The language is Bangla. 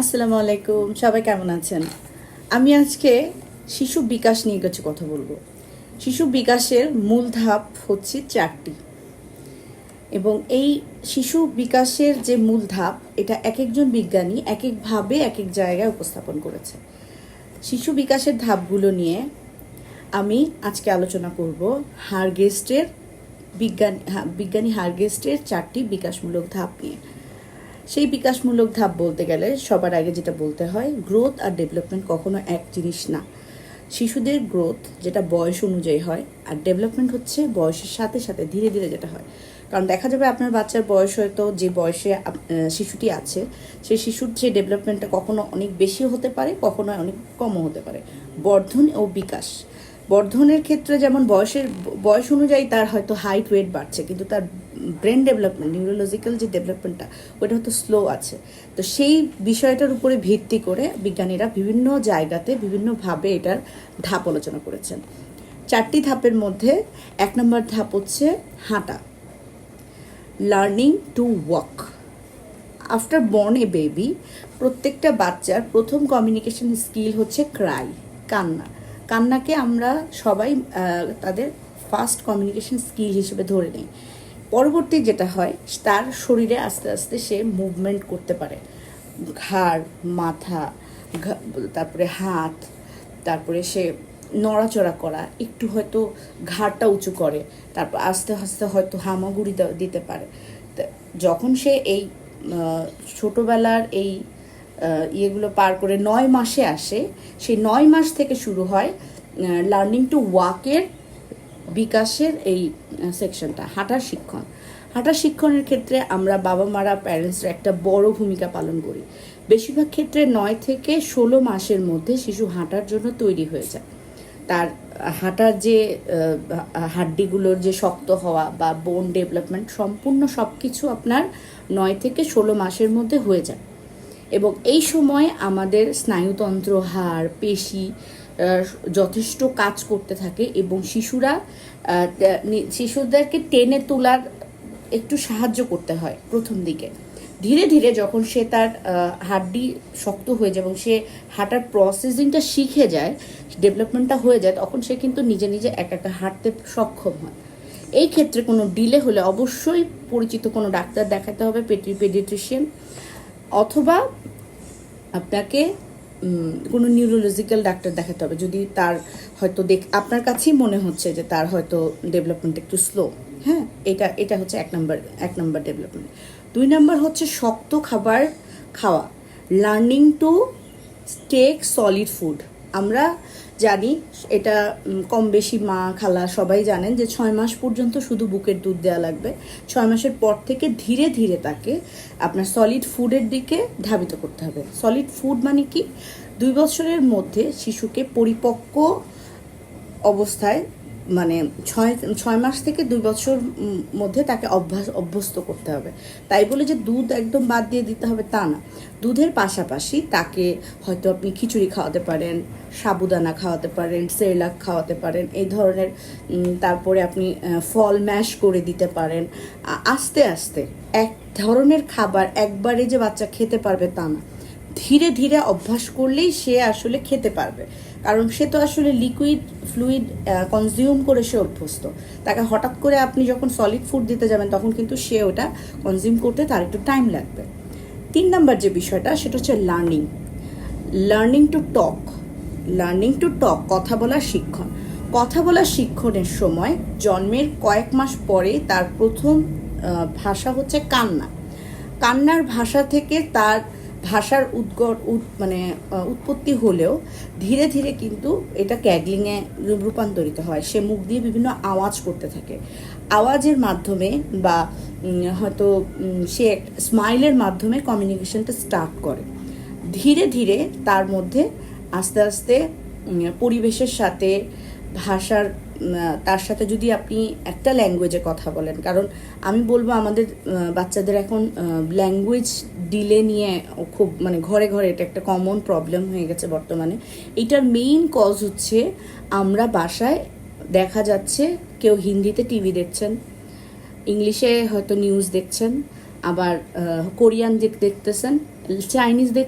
আসসালামু আলাইকুম, সবাই কেমন আছেন? আমি আজকে শিশু বিকাশ নিয়ে কিছু কথা বলব। শিশু বিকাশের মূল ধাপ হচ্ছে চারটি। এবং এই শিশু বিকাশের যে মূল ধাপ, এটা এক একজন বিজ্ঞানী এক একভাবে এক এক জায়গায় উপস্থাপন করেছে। শিশু বিকাশের ধাপগুলো নিয়ে আমি আজকে আলোচনা করব হারগেস্টের বিজ্ঞান হা- বিজ্ঞানী হারগেস্টের চারটি বিকাশমূলক ধাপ নিয়ে। সেই বিকাশমূলক ধাপ বলতে গেলে সবার আগে যেটা বলতে হয় গ্রোথ আর ডেভেলপমেন্ট কখনো এক জিনিস না। শিশুদের গ্রোথ যেটা বয়স অনুযায়ী হয় আর ডেভেলপমেন্ট হচ্ছে বয়সের সাথে সাথে ধীরে ধীরে যেটা হয়। কারণ দেখা যাবে আপনার বাচ্চার বয়স হয়তো যে বয়সে শিশুটি আছে, সেই শিশুর যে ডেভেলপমেন্টটা কখনো অনেক বেশি হতে পারে কখনো অনেক কমও হতে পারে। বর্ধন ও বিকাশ। বর্ধনের ক্ষেত্রে যেমন বয়সের, বয়স অনুযায়ী তার হয়তো হাইট ওয়েট বাড়ছে, কিন্তু তার ব্রেন ডেভেলপমেন্ট নিউরোলজিক্যাল যে ডেভেলপমেন্টটা ওটা হয়তো স্লো আছে। তো সেই বিষয়টার উপরে ভিত্তি করে বিজ্ঞানীরা বিভিন্ন জায়গাতে বিভিন্নভাবে এটার ধাপ আলোচনা করেছেন। চারটি ধাপের মধ্যে এক নম্বর ধাপ হচ্ছে হাঁটা। Learning to walk after born a baby প্রত্যেকটা বাচ্চার প্রথম কমিউনিকেশন স্কিল হচ্ছে ক্রাই কান্না। কান্নাকে আমরা সবাই তাদের ফার্স্ট কমিউনিকেশন স্কিল হিসেবে ধরে নিই। পরবর্তী যেটা হয়, তার শরীরে আস্তে আস্তে সে মুভমেন্ট করতে পারে। ঘাড়, মাথা তারপরে হাত, তারপরে সে নড়াচড়া করা, একটু হয়তো ঘাড়টা উঁচু করে, তারপর আস্তে আস্তে হয়তো হামাগুড়ি দিতে পারে। যখন সে এই ছোটোবেলার এই ইয়েগুলো পার করে নয় মাসে আসে। সেই নয় মাস থেকে শুরু হয় লার্নিং টু ওয়াকের বিকাশের এই সেকশনটা হাঁটার শিক্ষণ। হাঁটার শিক্ষণের ক্ষেত্রে আমরা বাবা মারা প্যারেন্টসরা একটা বড় ভূমিকা পালন করি। বেশিরভাগ ক্ষেত্রে নয় থেকে ষোলো মাসের মধ্যে শিশু হাঁটার জন্য তৈরি হয়ে যায়। তার হাঁটার যে হাড্ডিগুলোর যে শক্ত হওয়া বা বোন ডেভেলপমেন্ট সম্পূর্ণ সব কিছু আপনার নয় থেকে ষোলো মাসের মধ্যে হয়ে যায়। এবং এই সময় আমাদের স্নায়ুতন্ত্র, হাড়, পেশি যথেষ্ট কাজ করতে থাকে এবং শিশুরা শিশুদেরকে টেনে তোলার একটু সাহায্য করতে হয় প্রথম দিকে। ধীরে ধীরে যখন সে তার হাড্ডি শক্ত হয়ে যায় এবং সে হাঁটার প্রসেসিংটা শিখে যায় ডেভেলপমেন্টটা হয়ে যায়, তখন সে কিন্তু নিজে নিজে একা একা হাঁটতে সক্ষম হয়। এই ক্ষেত্রে কোনো ডিলে হলে অবশ্যই পরিচিত কোনো ডাক্তার দেখাতে হবে পেট্রি পেডিয়াট্রিশিয়ান অথবা আপনাকে কোনো নিউরোলজিক্যাল ডাক্তার দেখাতে হবে। যদি তার হয়তো দেখ, আপনার কাছেই মনে হচ্ছে যে তার হয়তো ডেভেলপমেন্ট একটু স্লো হ্যাঁ? এটা এটা হচ্ছে এক নম্বর এক নম্বর ডেভেলপমেন্ট দুই নম্বর হচ্ছে শক্ত খাবার খাওয়া। Learning to take solid food আমরা জানি, এটা কম বেশি মা, খালা সবাই জানেন যে ছয় মাস পর্যন্ত শুধু বুকের দুধ দেওয়া লাগবে। ছয় মাসের পর থেকে ধীরে ধীরে তাকে আপনার সলিড ফুডের দিকে ধাবিত করতে হবে। সলিড ফুড মানে কি? দুই বছরের মধ্যে শিশুকে পরিপক্ক অবস্থায় মানে ছয় ছয় মাস থেকে দুই বছর মধ্যে তাকে অভ্যাস, অভ্যস্ত করতে হবে। তাই বলে যে দুধ একদম বাদ দিয়ে দিতে হবে তা না। দুধের পাশাপাশি তাকে হয়তো আপনি খিচুড়ি খাওয়াতে পারেন, সাবুদানা খাওয়াতে পারেন, সেরলাক খাওয়াতে পারেন, এই ধরনের তারপরে আপনি ফল ম্যাশ করে দিতে পারেন। আস্তে আস্তে এক ধরনের খাবার একবারে যে বাচ্চা খেতে পারবে তা না। ধীরে ধীরে অভ্যাস করলেই সে আসলে খেতে পারবে। কারণ সে তো আসলে লিকুইড ফ্লুইড কনজিউম করে সে অভ্যস্ত। তাকে হঠাৎ করে আপনি যখন সলিড ফুড দিতে যাবেন, তখন কিন্তু সে ওটা কনজিউম করতে তার একটু টাইম লাগবে। তিন নাম্বার যে বিষয়টা, সেটা হচ্ছে learning learning to talk learning to talk কথা বলার শিক্ষণ। কথা বলার শিক্ষণের সময় জন্মের কয়েক মাস পরে তার প্রথম ভাষা হচ্ছে কান্না। কান্নার ভাষা থেকে তার ভাষার উদ্গর উৎ- মানে উৎপত্তি হলেও ধীরে ধীরে কিন্তু এটা ক্যাগলিংয়ে রূপান্তরিত হয়। সে মুখ দিয়ে বিভিন্ন আওয়াজ করতে থাকে। আওয়াজের মাধ্যমে বা হয়তো সে স্মাইলের মাধ্যমে কমিউনিকেশনটা স্টার্ট করে। ধীরে ধীরে তার মধ্যে আস্তে আস্তে পরিবেশের সাথে, ভাষার তার সাথে যদি আপনি একটা ল্যাঙ্গুয়েজে কথা বলেন, কারণ আমি বলব আমাদের বাচ্চাদের এখন ল্যাঙ্গুয়েজ ডিলে নিয়ে খুব মানে ঘরে ঘরে এটা একটা কমন প্রবলেম হয়ে গেছে বর্তমানে। এইটার মেইন কজ হচ্ছে আমরা বাসায় দেখা যাচ্ছে কেউ হিন্দিতে টিভি দেখছেন, ইংলিশে হয়তো নিউজ দেখছেন, আবার কোরিয়ান দেখতেছেন চাইনিজ দেখ